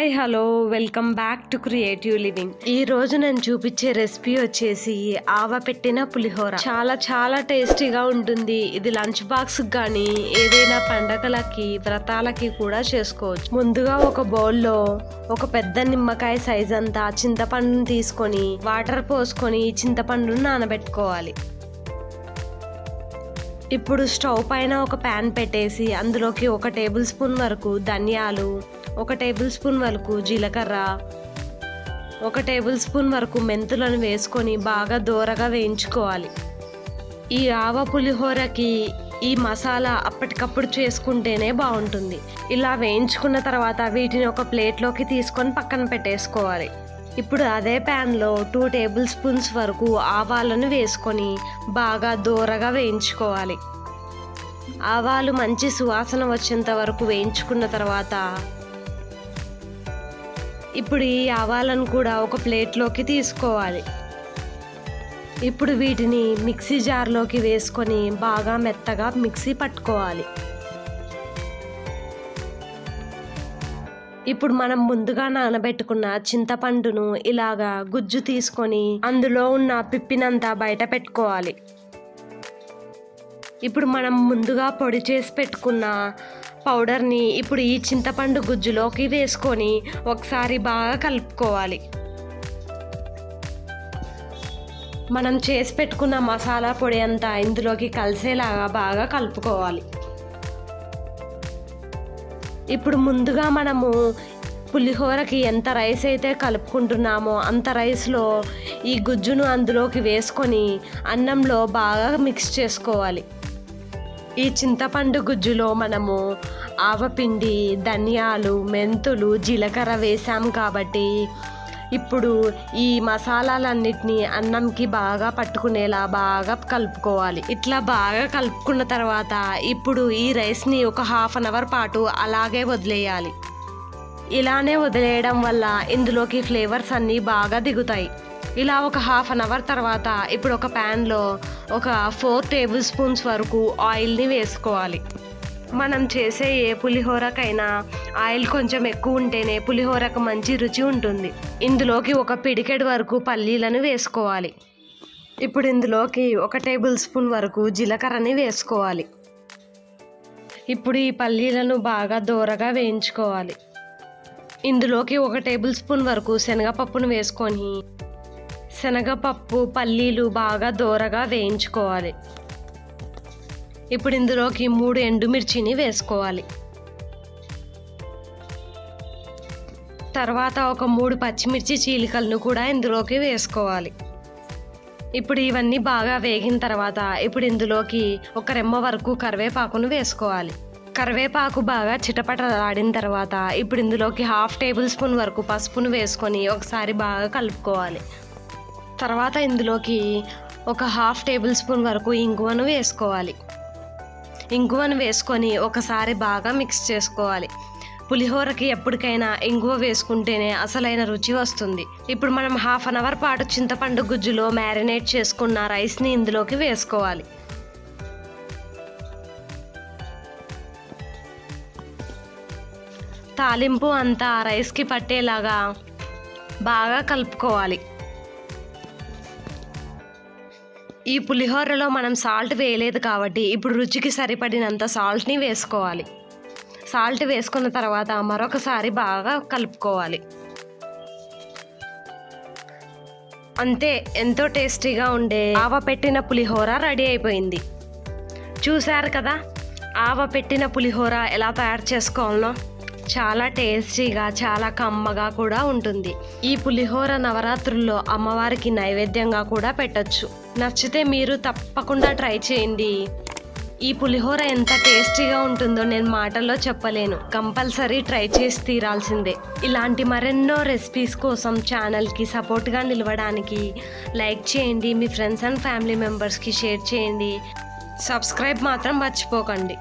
Hi hello welcome back to creative living. ఈ రోజు నేను చూపించే రెసిపీ వచ్చేసి ఆవ పెట్టిన పులిహోర. చాలా చాలా టేస్టీగా ఉంటుంది. ఇది లంచ్ బాక్స్ కానీ ఏదైనా పండగలకి వ్రతాలకి కూడా చేసుకోవచ్చు. ముందుగా ఒక బౌల్లో ఒక పెద్ద నిమ్మకాయ సైజ్ అంతా చింతపండుని తీసుకొని వాటర్ పోసుకొని చింతపండును నానబెట్టుకోవాలి. ఇప్పుడు స్టవ్ పైన ఒక ప్యాన్ పెట్టేసి అందులోకి ఒక టేబుల్ స్పూన్ వరకు ధనియాలు ఒక టేబుల్ స్పూన్ వరకు జీలకర్ర ఒక టేబుల్ స్పూన్ వరకు మెంతులను వేసుకొని బాగా దూరగా వేయించుకోవాలి. ఈ ఆవ పులిహోరకి ఈ మసాలా అప్పటికప్పుడు చేసుకుంటేనే బాగుంటుంది. ఇలా వేయించుకున్న తర్వాత వీటిని ఒక ప్లేట్లోకి తీసుకొని పక్కన పెట్టేసుకోవాలి. ఇప్పుడు అదే ప్యాన్లో టూ టేబుల్ స్పూన్స్ వరకు ఆవాలను వేసుకొని బాగా దూరగా వేయించుకోవాలి. ఆవాలు మంచి సువాసన వచ్చేంత వరకు వేయించుకున్న తర్వాత ఇప్పుడు ఈ ఆవాలను కూడా ఒక ప్లేట్లోకి తీసుకోవాలి. ఇప్పుడు వీటిని మిక్సీ జార్లోకి వేసుకొని బాగా మెత్తగా మిక్సీ పట్టుకోవాలి. ఇప్పుడు మనం ముందుగా నానబెట్టుకున్న చింతపండును ఇలాగా గుజ్జు తీసుకొని అందులో ఉన్న పిప్పినంతా బయట పెట్టుకోవాలి. ఇప్పుడు మనం ముందుగా పొడి చేసి పెట్టుకున్న పౌడర్ని ఇప్పుడు ఈ చింతపండు గుజ్జులోకి వేసుకొని ఒకసారి బాగా కలుపుకోవాలి. మనం చేసి పెట్టుకున్న మసాలా పొడి అంతా ఇందులోకి కలిసేలాగా బాగా కలుపుకోవాలి. ఇప్పుడు ముందుగా మనము పులిహోరకి ఎంత రైస్ అయితే కలుపుకుంటున్నామో అంత రైస్లో ఈ గుజ్జును అందులోకి వేసుకొని అన్నంలో బాగా మిక్స్ చేసుకోవాలి. ఈ చింతపండు గుజ్జులో మనము ఆవపిండి ధనియాలు మెంతులు జీలకర్ర వేసాం కాబట్టి ఇప్పుడు ఈ మసాలాలన్నిటినీ అన్నంకి బాగా పట్టుకునేలా బాగా కలుపుకోవాలి. ఇట్లా బాగా కలుపుకున్న తర్వాత ఇప్పుడు ఈ రైస్ని ఒక హాఫ్ అన్ అవర్ పాటు అలాగే వదిలేయాలి. ఇలానే వదిలేయడం వల్ల ఇందులోకి ఫ్లేవర్స్ అన్నీ బాగా దిగుతాయి. ఇలా ఒక హాఫ్ అన్ అవర్ తర్వాత ఇప్పుడు ఒక ప్యాన్లో ఒక ఫోర్ టేబుల్ స్పూన్స్ వరకు ఆయిల్ని వేసుకోవాలి. మనం చేసే ఏ పులిహోరకైనా ఆయిల్ కొంచెం ఎక్కువ ఉంటేనే పులిహోరకు మంచి రుచి ఉంటుంది. ఇందులోకి ఒక పిడికెడు వరకు పల్లీలను వేసుకోవాలి. ఇప్పుడు ఇందులోకి ఒక టేబుల్ స్పూన్ వరకు జీలకర్రని వేసుకోవాలి. ఇప్పుడు ఈ పల్లీలను బాగా దూరగా వేయించుకోవాలి. ఇందులోకి ఒక టేబుల్ స్పూన్ వరకు శనగపప్పును వేసుకొని శనగపప్పు పల్లీలు బాగా దూరగా వేయించుకోవాలి. ఇప్పుడు ఇందులోకి మూడు ఎండుమిర్చిని వేసుకోవాలి. తర్వాత ఒక మూడు పచ్చిమిర్చి చీలికలను కూడా ఇందులోకి వేసుకోవాలి. ఇప్పుడు ఇవన్నీ బాగా వేగిన తర్వాత ఇప్పుడు ఇందులోకి ఒక రెమ్మ వరకు కరివేపాకును వేసుకోవాలి. కరివేపాకు బాగా చిటపటలాడిన తర్వాత ఇప్పుడు ఇందులోకి హాఫ్ టేబుల్ స్పూన్ వరకు పసుపును వేసుకొని ఒకసారి బాగా కలుపుకోవాలి. తర్వాత ఇందులోకి ఒక హాఫ్ టేబుల్ స్పూన్ వరకు ఇంగువను వేసుకోవాలి. ఇంగువను వేసుకొని ఒకసారి బాగా మిక్స్ చేసుకోవాలి. పులిహోరకి ఎప్పటికైనా ఇంగువ వేసుకుంటేనే అసలైన రుచి వస్తుంది. ఇప్పుడు మనం హాఫ్ అన్ అవర్ పాటు చింతపండు గుజ్జులో మ్యారినేట్ చేసుకున్న రైస్ని ఇందులోకి వేసుకోవాలి. తాలింపు అంతా రైస్కి పట్టేలాగా బాగా కలుపుకోవాలి. ఈ పులిహోరలో మనం సాల్ట్ వేయలేదు కాబట్టి ఇప్పుడు రుచికి సరిపడినంత సాల్ట్ని వేసుకోవాలి. సాల్ట్ వేసుకున్న తర్వాత మరొకసారి బాగా కలుపుకోవాలి. అంతే ఎంతో టేస్టీగా ఉండే ఆవ పెట్టిన పులిహోర రెడీ అయిపోయింది. చూశారు కదా ఆవ పెట్టిన పులిహోర ఎలా తయారు చేసుకోవాలో చాలా టేస్టీగా చాలా కమ్మగా కూడా ఉంటుంది. ఈ పులిహోర నవరాత్రుల్లో అమ్మవారికి నైవేద్యంగా కూడా పెట్టచ్చు. నచ్చితే మీరు తప్పకుండా ట్రై చేయండి. ఈ పులిహోర ఎంత టేస్టీగా ఉంటుందో నేను మాటల్లో చెప్పలేను. కంపల్సరీ ట్రై చేసి తీరాల్సిందే. ఇలాంటి మరెన్నో రెసిపీస్ కోసం ఛానల్కి సపోర్ట్గా నిలవడానికి లైక్ చేయండి మీ ఫ్రెండ్స్ అండ్ ఫ్యామిలీ మెంబర్స్కి షేర్ చేయండి. సబ్స్క్రైబ్ మాత్రం మర్చిపోకండి.